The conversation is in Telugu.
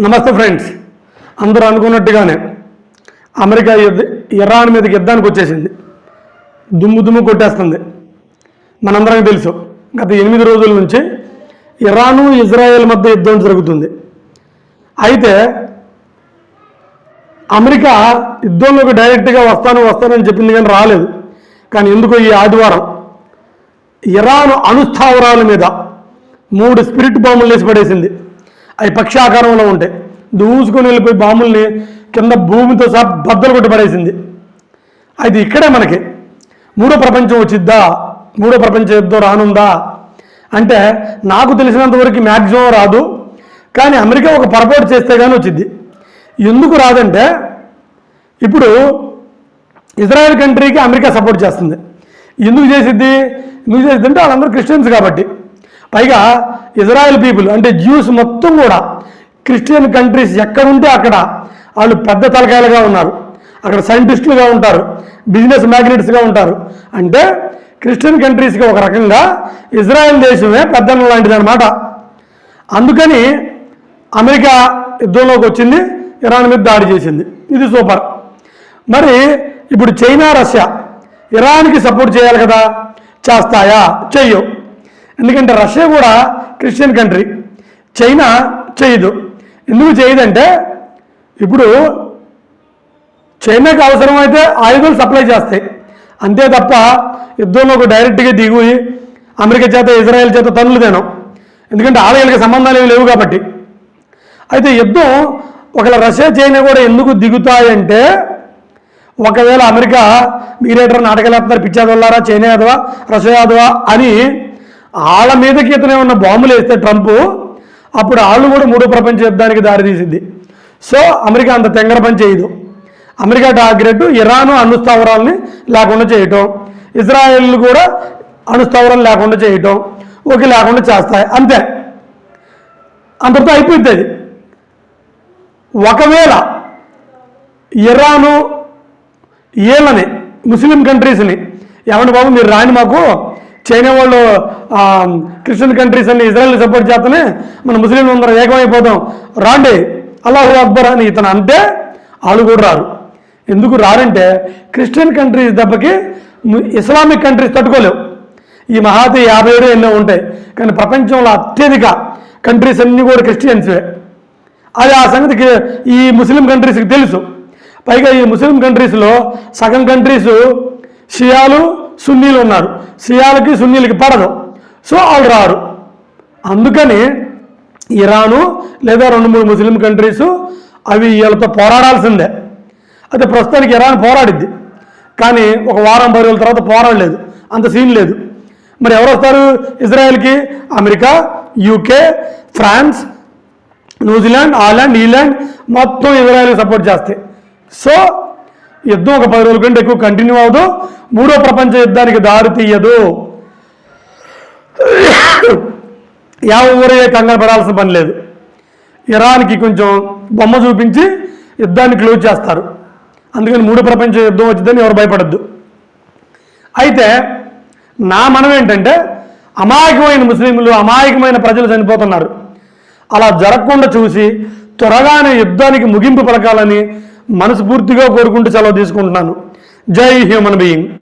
నమస్తే ఫ్రెండ్స్. అందరూ అనుకున్నట్టుగానే అమెరికా ఇరాన్ మీదకి యుద్ధానికి వచ్చేసింది. దుమ్ము దుమ్ము కొట్టేస్తుంది. మనందరికీ తెలుసు గత ఎనిమిది రోజుల నుంచి ఇరాను ఇజ్రాయెల్ మధ్య యుద్ధం జరుగుతుంది. అయితే అమెరికా యుద్ధంలోకి డైరెక్ట్గా వస్తాను వస్తానని చెప్పింది కానీ రాలేదు. కానీ ఎందుకో ఈ ఆదివారం ఇరాన్ అణుస్థావరాల మీద మూడు స్పిరిట్ బాంబులు వేసి పడేసింది. అవి పక్షాకారంలో ఉంటాయి. దూసుకొని వెళ్ళిపోయి బాంబుల్ని కింద భూమితో సహా బద్దలు కొట్టి పడేసింది. అది ఇక్కడే మనకి మూడో ప్రపంచం వచ్చిద్దా? మూడో ప్రపంచ యుద్ధం రానుందా? అంటే నాకు తెలిసినంతవరకు మ్యాక్సిమం రాదు. కానీ అమెరికా ఒక పొరపాటు చేస్తే కానీ వచ్చింది ఎందుకు రాదంటే ఇప్పుడు ఇజ్రాయెల్ కంట్రీకి అమెరికా సపోర్ట్ చేస్తుంది. ఎందుకు చేసిద్ది? ఎందుకు చేసిద్ది అంటే వాళ్ళందరూ క్రిస్టియన్స్ కాబట్టి. పైగా ఇజ్రాయెల్ పీపుల్ అంటే జ్యూస్ మొత్తం కూడా క్రిస్టియన్ కంట్రీస్ ఎక్కడుంటే అక్కడ వాళ్ళు పెద్ద తలకాయలుగా ఉన్నారు. అక్కడ సైంటిస్టులుగా ఉంటారు బిజినెస్ మ్యాగ్నెట్స్గా ఉంటారు. అంటే క్రిస్టియన్ కంట్రీస్కి ఒక రకంగా ఇజ్రాయెల్ దేశమే పెద్దన్న లాంటిది అనమాట అందుకని అమెరికా యుద్ధంలోకి వచ్చింది ఇరాన్ మీద దాడి చేసింది. ఇది సూపర్. మరి ఇప్పుడు చైనా రష్యా ఇరాన్కి సపోర్ట్ చేయాలి కదా? చేస్తాయా? చెయ్యవు. ఎందుకంటే రష్యా కూడా క్రిస్టియన్ కంట్రీ. చైనా చేయదు. ఎందుకు చేయదంటే ఇప్పుడు చైనాకి అవసరమైతే ఆయుధాలు సప్లై చేస్తాయి. అంతే తప్ప యుద్ధంలోకి డైరెక్ట్గా దిగి అమెరికా చేత ఇజ్రాయెల్ చేత తనులు తినం ఎందుకంటే ఆలయాలకి సంబంధాలు ఏమి లేవు కాబట్టి. అయితే యుద్ధం ఒకవేళ రష్యా చైనా కూడా ఎందుకు దిగుతాయంటే ఒకవేళ అమెరికా మీరేటర్ నాటకాలు వేస్తున్నారు పిచ్చాదోళ్ళారా చైనా యాదవా రష్యా యాదవా అని వాళ్ళ మీదకి ఇతనే ఉన్న బాంబులు వేస్తే ట్రంప్ అప్పుడు వాళ్ళు కూడా మూడో ప్రపంచ యుద్ధానికి దారితీసింది సో అమెరికా అంత తెంగర పని చేయదు. అమెరికా టార్గెట్ ఇరాను అణుస్థావరాలని లేకుండా చేయటం. ఇజ్రాయెల్ కూడా అణుస్థావరం లేకుండా చేయటం. ఓకే లేకుండా చేస్తాయి. అంతే. అంతతో అయిపోతుంది ఒకవేళ ఇరాను ఏళ్ళని ముస్లిం కంట్రీస్ని ఏమంటే బాబు మీరు రాని మాకు చైనా వాళ్ళు క్రిస్టియన్ కంట్రీస్ అన్ని ఇజ్రాయల్ సపోర్ట్ చేస్తేనే మన ముస్లింలు అందరం ఏకమైపోతాం. రాండి. అల్లాహు అక్బర్ అని ఇతను అంటే వాళ్ళు కూడా రారు. ఎందుకు రారంటే క్రిస్టియన్ కంట్రీస్ దెబ్బకి ఇస్లామిక్ కంట్రీస్ తట్టుకోలేవు. ఈ మహాతి యాభై ఏడు ఎన్నో ఉంటాయి. కానీ ప్రపంచంలో అత్యధిక కంట్రీస్ అన్నీ కూడా క్రిస్టియన్స్వే అది ఆ సంగతికి ఈ ముస్లిం కంట్రీస్కి తెలుసు. పైగా ఈ ముస్లిం కంట్రీస్లో సగం కంట్రీస్ షియాలు సున్నీలు ఉన్నారు. షియాలకి సున్నీలకి పడదు. సో వాళ్ళు రారు. అందుకని ఇరాను లేదా రెండు మూడు ముస్లిం కంట్రీస్ అవి వీళ్ళతో పోరాడాల్సిందే. అయితే ప్రస్తుతానికి ఇరాన్ పోరాడిద్ది. కానీ ఒక వారం పది రోజుల తర్వాత పోరాడలేదు. అంత సీన్ లేదు. మరి ఎవరు వస్తారు? ఇజ్రాయెల్కి అమెరికా యూకే ఫ్రాన్స్ న్యూజిలాండ్ ఆలాండ్ ఈలాండ్ మొత్తం ఇజ్రాయెల్కి సపోర్ట్ చేస్తాయి. సో యుద్ధం ఒక పది రోజుల కంటే ఎక్కువ కంటిన్యూ అవ్వదు. మూడో ప్రపంచ యుద్ధానికి దారి తీయదు. ఎవరే కంగారు పడాల్సిన పని లేదు. ఇరాన్కి కొంచెం బొమ్మ చూపించి యుద్ధాన్ని క్లోజ్ చేస్తారు. అందుకని మూడో ప్రపంచ యుద్ధం వచ్చిందని ఎవరు భయపడద్దు. అయితే నా మనం ఏంటంటే అమాయకమైన ముస్లింలు అమాయకమైన ప్రజలు చనిపోతున్నారు. అలా జరగకుండా చూసి త్వరగానే యుద్ధానికి ముగింపు పలకాలని మనస్ఫూర్తిగా కోరుకుంటూ సెలవు తీసుకుంటున్నాను. జై హ్యూమన్ బీయింగ్.